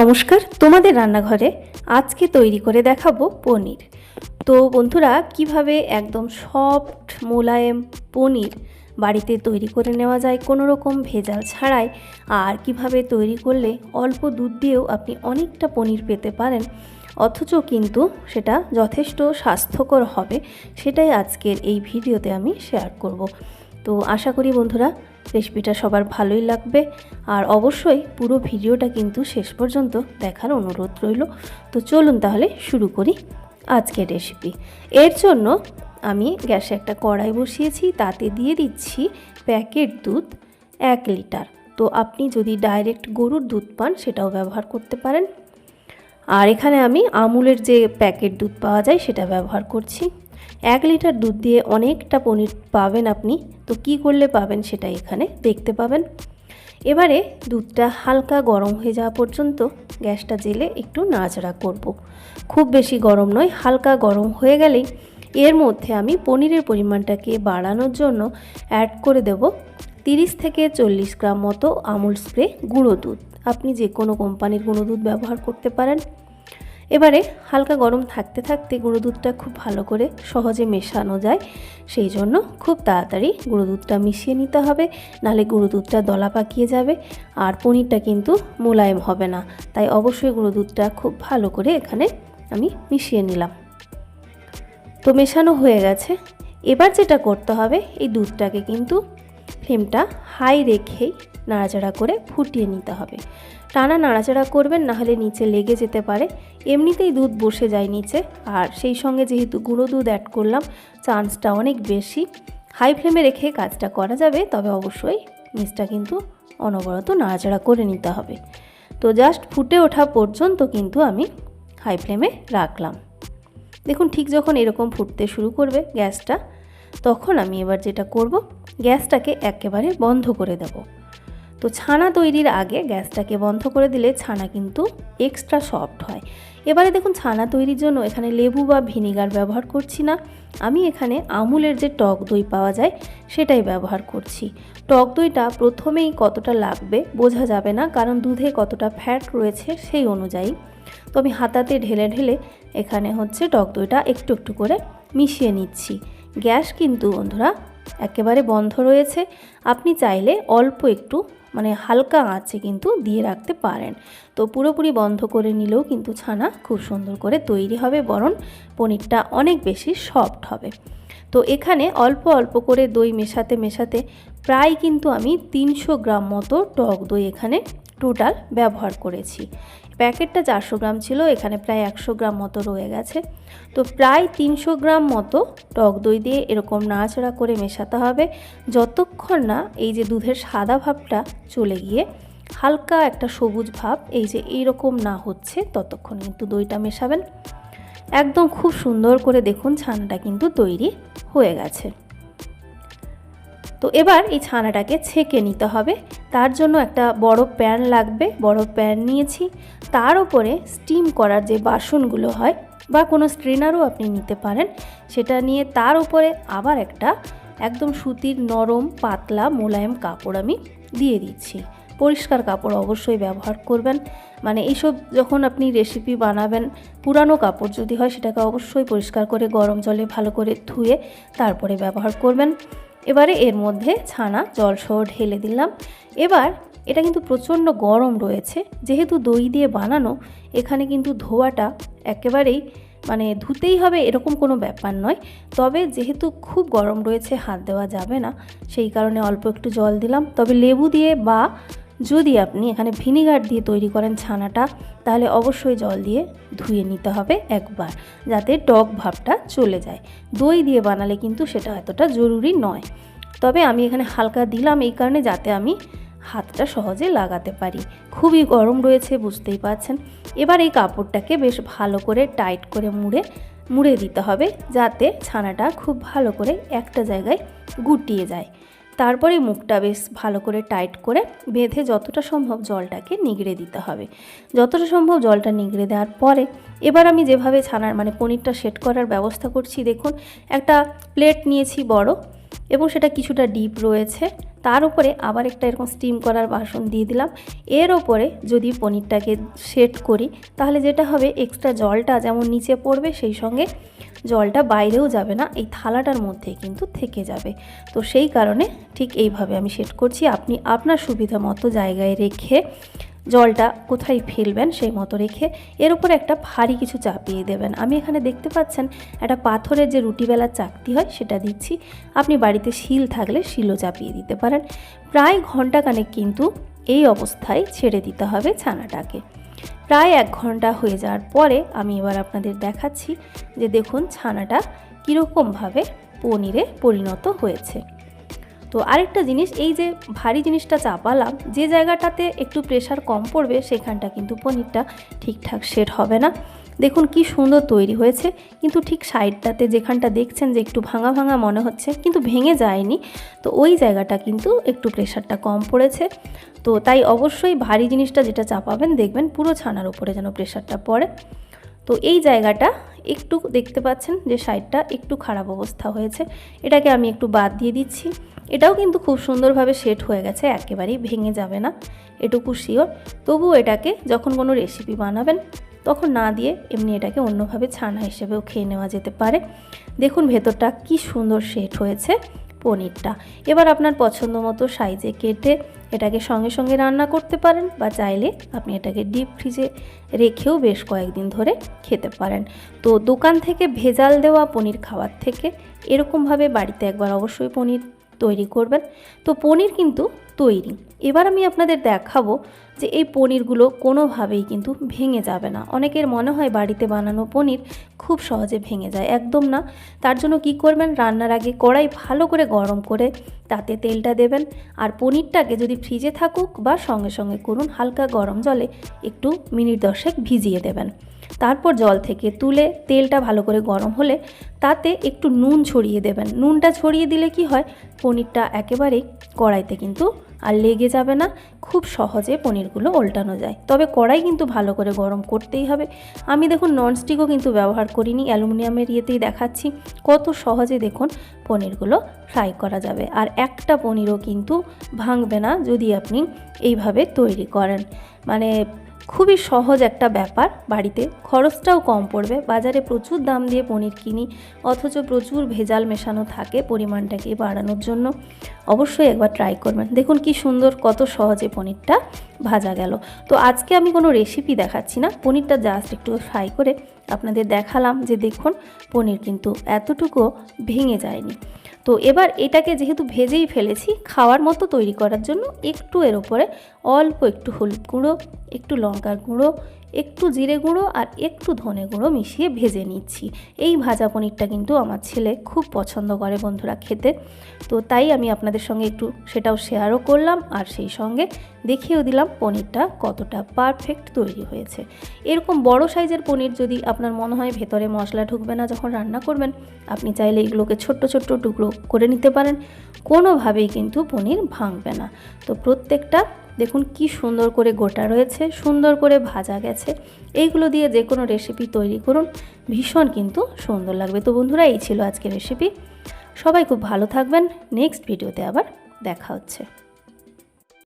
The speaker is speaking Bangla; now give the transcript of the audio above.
নমস্কার, তোমাদের রান্নাঘরে আজকে তৈরি করে দেখাবো পনির। তো বন্ধুরা, কীভাবে একদম সফট মোলায়েম পনির বাড়িতে তৈরি করে নেওয়া যায় কোনো রকম ভেজাল ছাড়াই, আর কীভাবে তৈরি করলে অল্প দুধ দিয়েও আপনি অনেকটা পনির পেতে পারেন, অথচ কিন্তু সেটা যথেষ্ট স্বাস্থ্যকর হবে, সেটাই আজকের এই ভিডিওতে আমি শেয়ার করব। তো আশা করি বন্ধুরা রেসিপিটা সবার ভালোই লাগবে। আর অবশ্যই পুরো ভিডিওটা কিন্তু শেষ পর্যন্ত দেখার অনুরোধ রইল। তো চলুন তাহলে শুরু করি আজকের রেসিপি। এর জন্য আমি গ্যাসে একটা কড়াই বসিয়েছি, তাতে দিয়ে দিচ্ছি প্যাকেট দুধ এক লিটার। তো আপনি যদি ডাইরেক্ট গরুর দুধ পান, সেটাও ব্যবহার করতে পারেন। আর এখানে আমি আমুলের যে প্যাকেট দুধ পাওয়া যায়, সেটা ব্যবহার করছি। এক লিটার দুধ দিয়ে অনেকটা পনির পাবেন আপনি তো কি করলে পাবেন সেটা এখানে দেখতে পাবেন। এবারে দুধটা হালকা গরম হয়ে যাওয়া পর্যন্ত গ্যাসটা জেলে একটু নাড়াচাড়া করব। খুব বেশি গরম নয়, হালকা গরম হয়ে গেলেই এর মধ্যে আমি পনিরের পরিমাণটাকে বাড়ানোর জন্য অ্যাড করে দেব তিরিশ থেকে চল্লিশ গ্রাম মতো আমুল স্প্রে গুঁড়ো দুধ। আপনি যে কোনো কোম্পানির গুঁড়ো দুধ ব্যবহার করতে পারেন। এবারে হালকা গরম থাকতে থাকতে গুঁড়ো দুধটা খুব ভালো করে সহজে মেশানো যায়। সেই জন্য খুব তাড়াতাড়ি গুঁড়ো দুধটা মিশিয়ে নিতে হবে, নাহলে গুঁড়ো দুধটা দলা পাকিয়ে যাবে আর পনিরটা কিন্তু মোলায়েম হবে না। তাই অবশ্যই গুঁড়ো দুধটা খুব ভালো করে এখানে আমি মিশিয়ে নিলাম। তো মেশানো হয়ে গেছে। এবার যেটা করতে হবে, এই দুধটাকে কিন্তু ফ্লেমটা হাই রেখেই নাড়াচাড়া করে ফুটিয়ে নিতে হবে। টানা নাড়াচাড়া করবেন, নাহলে নিচে লেগে যেতে পারে। এমনিতেই দুধ বসে যায় নিচে। আর সেই সঙ্গে যেহেতু গুঁড়ো দুধ অ্যাড করলাম, চান্সটা অনেক বেশি। হাই ফ্লেমে রেখে কাজটা করা যাবে, তবে অবশ্যই নিচটা কিন্তু অনবরত নাড়াচাড়া করে নিতে হবে। তো জাস্ট ফুটে ওঠা পর্যন্ত কিন্তু আমি হাই ফ্লেমে রাখলাম। দেখুন, ঠিক যখন এরকম ফুটতে শুরু করবে গ্যাসটা, তখন আমি এবার যেটা করব, গ্যাসটাকে একেবারে বন্ধ করে দেব। তো ছানা তৈরির আগে গ্যাসটাকে বন্ধ করে দিলে ছানা কিন্তু এক্সট্রা সফট হয়। এবারে দেখুন ছানা তৈরির জন্য এখানে লেবু বা ভিনিগার ব্যবহার করছি না। আমি এখানে আমুলের যে টক দই পাওয়া যায় সেটাই ব্যবহার করছি। টক দইটা প্রথমেই কতটা লাগবে বোঝা যাবে না, কারণ দুধে কতটা ফ্যাট রয়েছে সেই অনুযায়ী। তো আমি হাতাতে ঢেলে ঢেলে এখানে হচ্ছে টক দইটা একটু একটু করে মিশিয়ে নিচ্ছি। গ্যাস কিন্তু বন্ধুরা একেবারে বন্ধ রয়েছে। আপনি চাইলে অল্প একটু মানে হালকা আঁচে কিন্তু দিয়ে রাখতে পারেন। তো পুরোপুরি বন্ধ করে নিলেও কিন্তু ছানা খুব সুন্দর করে তৈরি হবে, বরং পনিরটা অনেক বেশি সফট হবে। তো এখানে অল্প অল্প করে দই মেশাতে মেশাতে প্রায় কিন্তু আমি তিনশো গ্রাম মতো টক দই এখানে টোটাল ব্যবহার করেছি। প্যাকেটটা চারশো গ্রাম ছিল, এখানে প্রায় একশো গ্রাম মতো রয়ে গেছে। তো প্রায় তিনশো গ্রাম মতো টক দই দিয়ে এরকম নাড়াচাড়া করে মেশাতে হবে। যতক্ষণ না এই যে দুধের সাদা ভাবটা চলে গিয়ে হালকা একটা সবুজ ভাব এই যে এইরকম না হচ্ছে, ততক্ষণ কিন্তু দইটা মেশাবেন। একদম খুব সুন্দর করে দেখুন ছানাটা কিন্তু তৈরি হয়ে গেছে। তো এবার এই ছানাটাকে ছেঁকে নিতে হবে। তার জন্য একটা বড় প্যান লাগবে। বড় প্যান নিয়েছি। তার উপরে স্টিম করার যে বাসনগুলো হয় বা কোনো স্ট্রেনারও আপনি নিতে পারেন, সেটা নিয়ে তার উপরে আবার একটা একদম সুতির নরম, পাতলা মোলায়েম কাপড় আমি দিয়ে দিচ্ছি। পরিষ্কার কাপড় অবশ্যই ব্যবহার করবেন। মানে এইসব যখন আপনি রেসিপি বানাবেন, পুরানো কাপড় যদি হয় সেটাকে অবশ্যই পরিষ্কার করে গরম জলে ভালো করে ধুয়ে তারপরে ব্যবহার করবেন। এবারে এর মধ্যে ছানা, জলসহ ঢেলে দিলাম। এবার এটা কিন্তু প্রচণ্ড গরম রয়েছে, যেহেতু দই দিয়ে বানানো, এখানে কিন্তু ধোয়াটা একেবারেই মানে ধুতেই হবে এরকম কোনো ব্যাপার নয়। তবে যেহেতু খুব গরম রয়েছে, হাত দেওয়া যাবে না, সেই কারণে অল্প একটু জল দিলাম। তবে লেবু দিয়ে বা যদি আপনি এখানে ভিনিগার দিয়ে তৈরি করেন ছানাটা, তাহলে অবশ্যই জল দিয়ে ধুয়ে নিতে হবে একবার, যাতে টক ভাবটা চলে যায়। দই দিয়ে বানালে কিন্তু সেটা এতটা জরুরি নয়। তবে আমি এখানে হালকা দিলাম এই কারণে যাতে আমি হাতটা সহজে লাগাতে পারি। খুবই গরম রয়েছে, বুঝতেই পারছেন। এবার এই কাপড়টাকে বেশ ভালো করে টাইট করে মুড়ে মুড়ে দিতে হবে, যাতে ছানাটা খুব ভালো করে একটা জায়গায় গুটিয়ে যায়। তারপরে মুখটা বেশ ভালো করে টাইট করে বেঁধে যতটা সম্ভব জলটাকে নিগড়ে দিতে হবে। যতটা সম্ভব জলটা নিগড়ে দেওয়ার পরে এবার আমি যেভাবে ছানার মানে পনিরটা সেট করার ব্যবস্থা করছি, দেখুন, একটা প্লেট নিয়েছি বড় এবং সেটা কিছুটা ডিপ রয়েছে। তার উপরে আবার একটা এরকম স্টিম করার বাসন দিয়ে দিলাম। এর ওপরে যদি পনিরটাকে সেট করি, তাহলে যেটা হবে, এক্সট্রা জলটা যেমন নিচে পড়বে, সেই সঙ্গে জলটা বাইরেও যাবে না, এই থালাটার মধ্যেই কিন্তু থেকে যাবে। তো সেই কারণে ঠিক এইভাবে আমি সেট করছি। আপনি আপনার সুবিধা মতো জায়গায় রেখে জলটা কোথায় ফেলবেন সেই মতো রেখে এর উপর একটা ভারী কিছু চাপিয়ে দেবেন। আমি এখানে দেখতে পাচ্ছেন একটা পাথরের যে রুটি বেলার চাকতি হয় সেটা দিচ্ছি। আপনি বাড়িতে শিল থাকলে শিলও চাপিয়ে দিতে পারেন। প্রায় ঘন্টাখানেক কিন্তু এই অবস্থায় ছেড়ে দিতে হবে ছানাটাকে। প্রায় এক ঘণ্টা হয়ে যাওয়ার পরে আমি এবার আপনাদের দেখাচ্ছি যে দেখুন ছানাটা কীরকমভাবে পনিরে পরিণত হয়েছে। তো আরেকটা জিনিস, এই যে ভারী জিনিসটা চাপালাম, যে জায়গাটাতে একটু প্রেশার কম পড়বে, সেখানটা কিন্তু পনিরটা ঠিকঠাক সেট হবে না। দেখুন কি সুন্দর তৈরি হয়েছে, কিন্তু ঠিক সাইডটাতে যেখানটা দেখছেন যে একটু ভাঙা ভাঙা মনে হচ্ছে, কিন্তু ভেঙে যায়নি। তো ওই জায়গাটা কিন্তু একটু প্রেশারটা কম পড়েছে। তো তাই অবশ্যই ভারী জিনিসটা যেটা চাপাবেন, দেখবেন পুরো ছানার উপরে যেন প্রেশারটা পড়ে। তো এই জায়গাটা একটু দেখতে পাচ্ছেন যে সাইডটা একটু খারাপ অবস্থা হয়েছে। এটাকে আমি একটু বাদ দিয়ে দিচ্ছি। এটাও কিন্তু খুব সুন্দরভাবে সেট হয়ে গেছে, একেবারেই ভেঙে যাবে না, এটুকু শিওর তবুও এটাকে যখন কোনো রেসিপি বানাবেন তখন না দিয়ে এমনি এটাকে অন্যভাবে ছানা হিসেবেও খেয়ে নেওয়া যেতে পারে। দেখুন ভেতরটা কি সুন্দর সেট হয়েছে পনিরটা। এবার আপনার পছন্দ মতো সাইজে কেটে এটাকে সঙ্গে সঙ্গে রান্না করতে পারেন বা চাইলে আপনি এটাকে ডিপ ফ্রিজে রেখেও বেশ কয়েকদিন ধরে খেতে পারেন। তো দোকান থেকে ভেজাল দেওয়া পনির খাওয়ার থেকে এরকমভাবে বাড়িতে একবার অবশ্যই পনির তৈরি করবেন। তো পনির কিন্তু তৈরি। এবার আমি আপনাদের দেখাবো যে এই পনিরগুলো কোনোভাবেই কিন্তু ভেঙে যাবে না। অনেকের মনে হয় বাড়িতে বানানো পনির খুব সহজে ভেঙে যায়। একদম না। তার জন্য কি করবেন? রান্নার আগে কড়াই ভালো করে গরম করে তাতে তেলটা দেবেন। আর পনিরটাকে যদি ফ্রিজে থাকুক বা সঙ্গে সঙ্গে করুন, হালকা গরম জলে একটু মিনিট দশেক ভিজিয়ে দেবেন। তারপর জল থেকে তুলে তেলটা ভালো করে গরম হলে তাতে একটু নুন ছড়িয়ে দেবেন। নুনটা ছড়িয়ে দিলে কি হয়? পনিরটা একেবারেই কড়াইতে কিন্তু আর লেগে যাবে না। খুব সহজে পনিরগুলো ওল্টানো যায়। তবে কড়াই কিন্তু ভালো করে গরম করতেই হবে। আমি দেখুন ননস্টিকও কিন্তু ব্যবহার করিনি, অ্যালুমিনিয়ামের ইয়েতেই দেখাচ্ছি। কত সহজে দেখুন পনিরগুলো ফ্রাই করা যাবে। আর একটা পনিরও কিন্তু ভাঙবে না যদি আপনি এইভাবে তৈরি করেন। মানে খুবই সহজ একটা ব্যাপার। বাড়িতে খরচটাও কম পড়বে। বাজারে প্রচুর দাম দিয়ে পনির কিনি, অথচ প্রচুর ভেজাল মেশানো থাকে পরিমাণটাকে বাড়ানোর জন্য। অবশ্যই একবার ট্রাই করবেন। দেখুন কি সুন্দর, কত সহজে পনিরটা ভাজা গেল। তো আজকে আমি কোনো রেসিপি দেখাচ্ছি না। পনিরটা জাস্ট একটু ফ্রাই করে আপনাদের দেখালাম যে দেখুন পনির কিন্তু এতটুকু ভেঙে যায়নি। তো এবার এটাকে যেহেতু ভেজেই ফেলেছি, খাওয়ার মতো তৈরি করার জন্য একটু এর ওপরে অল্প একটু হলুদ গুঁড়ো, একটু লঙ্কার গুঁড়ো একটু জিরে গুঁড়ো আর একটু ধনে গুঁড়ো মিশিয়ে ভেজে নিচ্ছি। এই ভাজা পনিরটা কিন্তু আমার ছেলে খুব পছন্দ করে বন্ধুরা খেতে। তো তাই আমি আপনাদের সঙ্গে একটু সেটাও শেয়ারও করলাম আর সেই সঙ্গে দেখিয়েও দিলাম পনিরটা কতটা পারফেক্ট তৈরি হয়েছে। এরকম বড় সাইজের পনির যদি আপনার মনে হয় ভেতরে মশলা ঢুকবে না যখন রান্না করবেন, আপনি চাইলে এগুলোকে ছোট্ট ছোট্ট টুকরো করে নিতে পারেন। কোনোভাবেই কিন্তু পনির ভাঙবে না। তো প্রত্যেকটা দেখুন কি সুন্দর করে গোটা রয়েছে, সুন্দর করে ভাজা গেছে। এইগুলো দিয়ে যে কোনো রেসিপি তৈরি করুন, ভীষণ কিন্তু সুন্দর লাগবে। তো বন্ধুরা, এই ছিল আজকের রেসিপি সবাই খুব ভালো থাকবেন। নেক্সট ভিডিওতে আবার দেখা হচ্ছে।